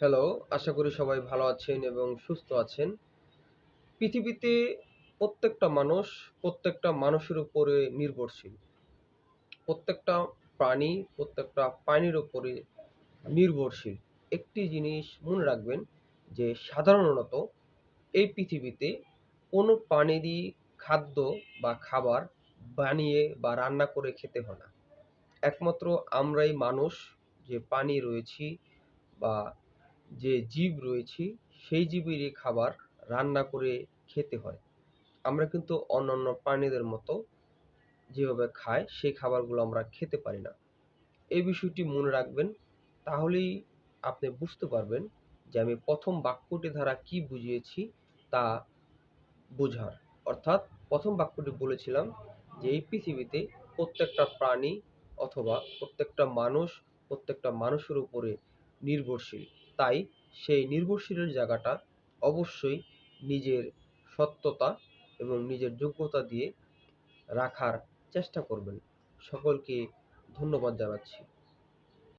Hello, আশা করি সবাই ভালো আছেন এবং সুস্থ আছেন। পৃথিবীতে প্রত্যেকটা মানুষ প্রত্যেকটা মানুষের উপরে নির্ভরশীল। প্রত্যেকটা প্রাণী প্রত্যেকটা প্রাণীর উপরে নির্ভরশীল। একটি জিনিস মনে রাখবেন যে সাধারণত এই পৃথিবীতে কোনো প্রাণীরই খাদ্য বা খাবার বানিয়ে বা রান্না করে খেতে হয় না। একমাত্র আমরাই মানুষ যে প্রাণী রয়েছি বা যে জীব রয়েছি, সেই জীবেরই খাবার রান্না করে খেতে হয়। আমরা কিন্তু অন্যান্য প্রাণীদের মতো যেভাবে খায় সেই খাবারগুলো আমরা খেতে পারি না। এই বিষয়টি মনে রাখবেন, তাহলেই আপনি বুঝতে পারবেন যে আমি প্রথম বাক্যটি দ্বারা কি বুঝিয়েছি তা বোঝার। অর্থাৎ প্রথম বাক্যটি বলেছিলাম যে এই পৃথিবীতে প্রত্যেকটা প্রাণী অথবা প্রত্যেকটা মানুষ প্রত্যেকটা মানুষের উপরে নির্ভরশীল। তাই সেই নির্ভরশীলের জায়গাটা অবশ্যই নিজের সত্যতা এবং নিজের যোগ্যতা দিয়ে রাখার চেষ্টা করবেন। সকলকে ধন্যবাদ জানাচ্ছি।